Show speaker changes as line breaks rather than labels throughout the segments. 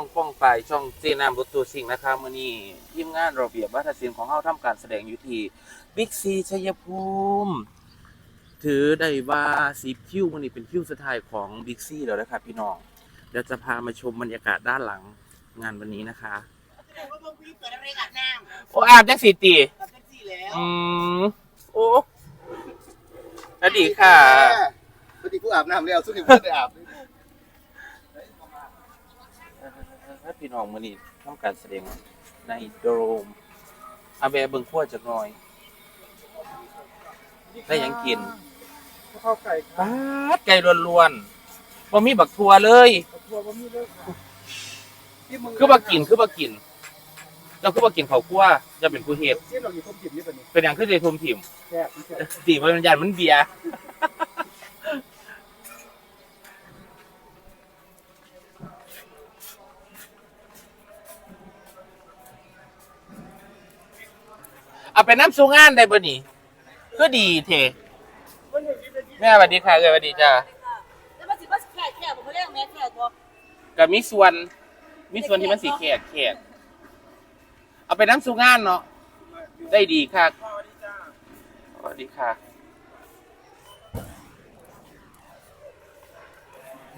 องป้องปลายช่องเจนามรถตัวสิงห์นะครับมื่อนี้ทีมงานระเบียบวัฒนศิลป์ของเฮาทำการแสดงอยู่ที่บิ๊กซีชัยภูมิ ถือได้ว่าสิบคิวมื่อนี้เป็นคิวสุดท้ายของบิ๊กซีแล้วนะครับพี่น้องเดี๋ยวจะพามาชมบรรยากาศด้านหลังงานวันนี้นะคะ
แสดงว่าเมื่อกี้เปิดอะไรกับน้
โอ้อาบจักสีตีำ
กับแท็กซี่แล้ว
อืมโอ้สวัสดีค่ะ
ปฏิผู้อาบน้ำแล้วสุดที่ผู้ได้อาบ
ถ้าพี่น้องมื่อนี้ทำการแสดงในโดมอาแบเบิ่งขั้วจักหน่อย ได้หยังกิน
ข้าวไก่ครับ
ปาดไก่ล้วนๆบ่มีบักทัวเลย
ทัวร์บะหมี่เลยค่ะที่มึง
คือบ่กินคือบ่กินเราคือบ่กินข้าวคั่วจะเป็นผู้เฮ็ด
เส้นเราอยู่ต้มจิบนี่เป็นนี่
เป็นหยังคือได้ทุ่มถิ่ม
แซ่บแซ่บ
ตีมันยานมันเบียร์ เอาไปน้ำสูงานได้บ่นี่ก็ดีเทแม่สวัสดีค่ะเอ้ยสวัสดีจ้า
แล้วมาสิว่าแค่แค่ผมเขาเรียกแม่แค่ตัว
ก็มีส่วนมีส่วนที่มันสีแขกแขกเอาไปน้ำสูงานเนาะได้ดีค่ะสวัสดีค่ะ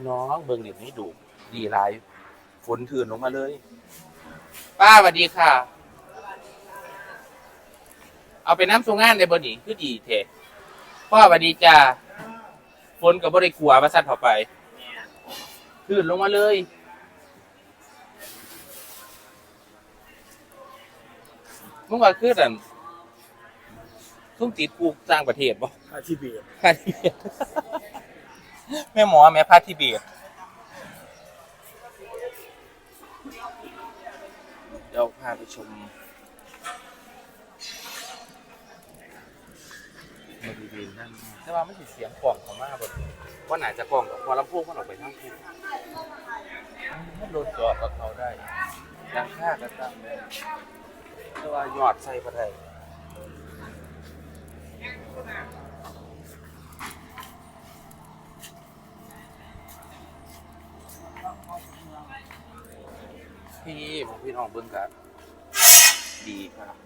น้องเบิ่งเด็กนี้ดูดีหลายฝนถืนลงมาเลย ป้าสวัสดีค่ะ เอาไปน้ำสูงานได้บ่นี่คือดีเทพ่อสวัสดีจ้าฝนกับ่ได้กลัวว่าสัตว์เข้าไปถืนลงมาเลยมึงว่าคือดันทุ่มติดกูสร้างประเทศบ่
อาชีพเบียร์
พาทิเบตแม่หมอแม่พาทิเบตเดี๋ยวพาไปชม บริเวณด้านหน้าแต่ว่าไม่ติดเสียงกล่องเขามากบนว่าไหนจะกล่องกับพอลำโพงมันออกไปทั้งคู่มันโดนจอดกับเขาได้ยังค่าก็ตามได้แต่ว่าหยอดใส่ประไดพี่ผมพี่น้องเบิ้งกันดีครับ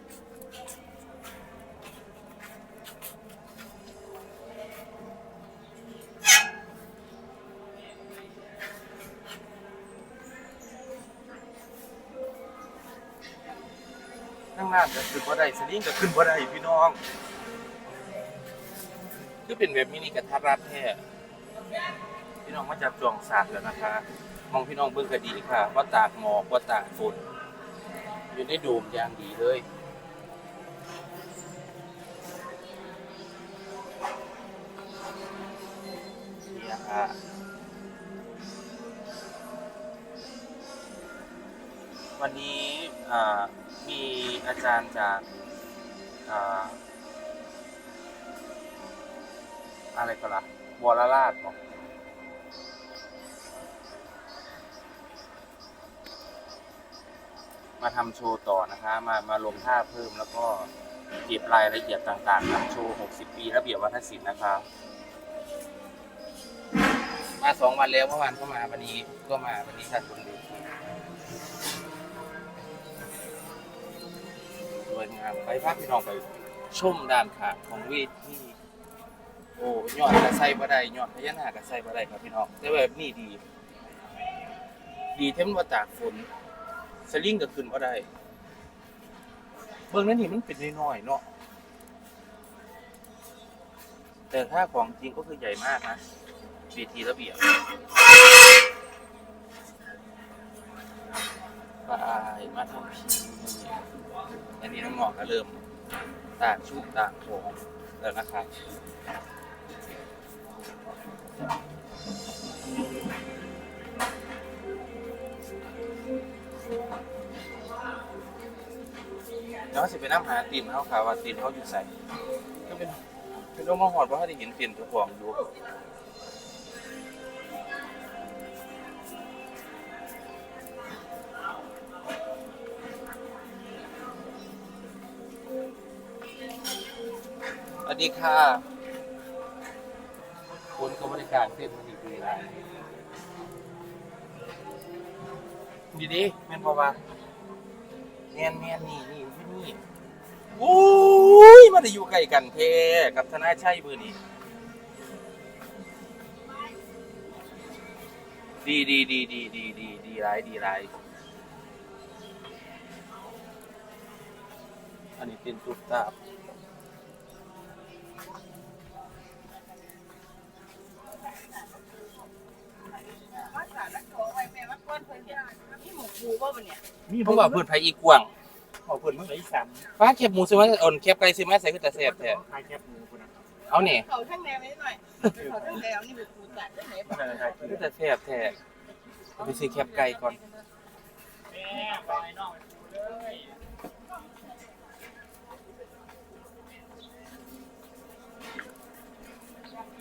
นั่งน้ำก็ขึ้นบ่ได้สลิงก็ขึ้นบ่ได้พี่น้องคือเป็นแบบมินิกระทัดรัดแท้พี่น้องมาจับจองศาสตร์แล้วนะคะ มองพี่น้องเบิ่งก็ดีค่ะ ว่าตากหมอกว่าตากฝนอยู่ในโดมอย่างดีเลยนี่นะคะวันนี้มี อาจารย์จากอ่าอะไรก็ละวรราชบอกมาทำโชว์ต่อนะคะ มามาลงท่าเพิ่มแล้วก็เก็บรายละเอียดต่างๆทำโชว์ 60 ปีระเบียบวัฒนศิลป์นะคะมาสองวันแล้วเมื่อวานก็มาวันนี้ก็มาวันนี้ท่านคุณดู วยงามไปพักพี่น้องไปชมด้านขาของเวทีโอ้ยอดกระไซบ่ได้ยอดพญานาคกระไซบ่ได้ครับพี่น้องแต่แบบนี้ดี ดีเท่มว่าตากฝนสลิงก็ขึ้นบ่ได้เบิ่งนั้นนี่มันเป็นน้อยๆเนาะแต่ถ้าของจริงก็คือใหญ่มากนะเวทีระเบียบ ไปมาทำพีอันนี้น้องๆก็เริ่มต่างชุดต่างของแล้วนะครับแล้วสิไปน้ำหาตีนเขาค่ะว่าตีนเขาอยู่ใส่ก็เป็นเป็นโรคมาหอดเพราะเขาได้เห็นตีนเจ้าของดูส วัสดีค่ะคนเขาบริการเต้นมันอีกเลยนะดีดิแม่นบ่ว่าแม่นแม่นนี่นี่อยู่นี่โอ้ยมันได้อยู่ใกล้กันแท้กับธนาชัยมื้อนี้ดีดีดีดีดีดีดีหลายดีหลายอันนี้เป็นตุ๊กตา
ว่าสารแล้วโถไว้แม่ว่าก้อนเพิ่นเนี่ยมีหมูปูบ่บ่เนี่ย
มี
ผมว่าเพิ่นไผอีกกว้าง
เอาเพิ่นเมื่อไหร่สาม
ฟ้าแคบหมูซื้อมาอ่อนแคบไก่ซื้อมาใส่คือตาแซ่บแท้
คายแคบหมูคนนั้น
เอานี่
เขาทั้งแนวนิดหน่อยเขาทั้งแนวนี่เป็นปูจัดได้ไหนบ่
อะไรคาย
คือตาแซ่บแท้เอาไปซื้อแคบไก่ก่อน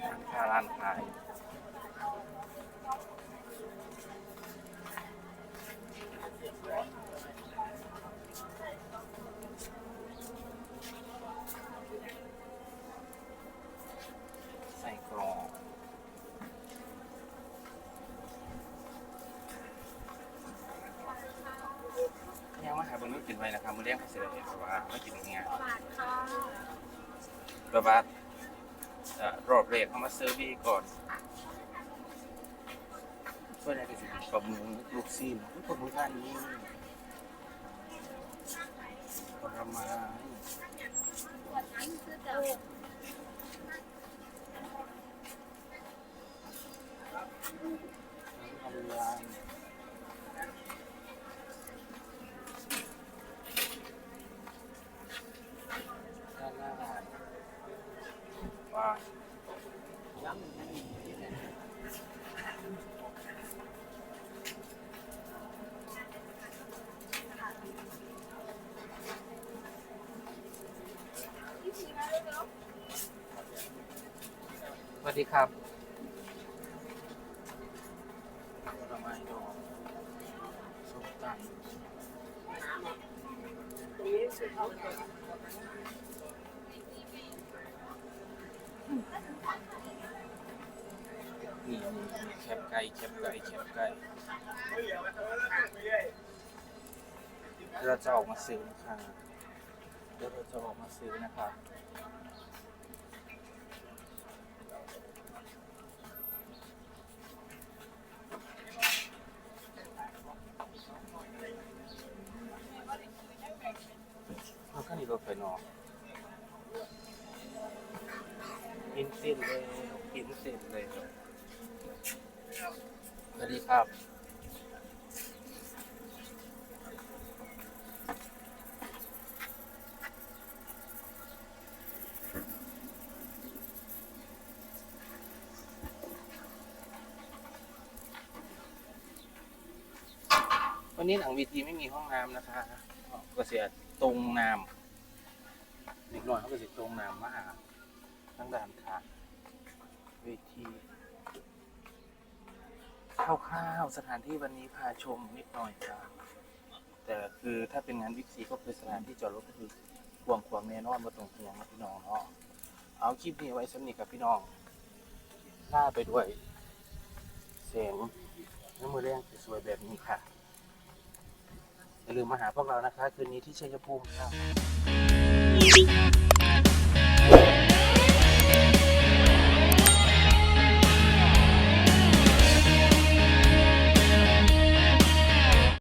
ร้านค้าร้านขายใส่กรอกยังมาหาบนนู้นกินไปนะครับมื้อ เลี้ยงเขาเสร็จแล้วเพราะว่าไม่กินงานแบบว่าเอ่อรอบแรกเขามาเซอร์วีก่อนส่วนใหญ่ก็จะเป็นปลาหมึกลูกซีนปลาหมึกร้านนี้ผลไม้น้ำทำยานด้านหน้าว้าว สวัส ดีครับผลไม้ดองส้มตำนี่นี่นี่แคบไก่แคบไก่แคบไก่เดี๋ยวเราจะออกมาซื้อนะครับเดี๋ยวเราจะออกมาซื้อนะครับ เราก็นี่รถไฟนอกกินเส้นเลยกินเส้นเลยสวัสดีครับ วันนี้หลังวีทีไม่มีห้องน้ำนะคะก็เสียตรงน้ำเด็กหน่อยเขาก็เสียตรงน้ำมาหาทั้งด่านค่ะเวทีคร่าวๆสถานที่วันนี้พาชมนิดหน่อยครับ แต่คือถ้าเป็นงานวิกซีก็คือสถานที่จอดรถก็คือกวงควางแน่นอนมาตรงเพียงนะพี่น้องเนาะเอาคลิปนี้ไว้สำนิทกับพี่น้องล่าไปด้วย เสียงน้ำมือแรงสวยแบบนี้ค่ะ อย่าลืมมาหาพวกเรานะคะ คืนนี้ที่ชัยภูมิครับ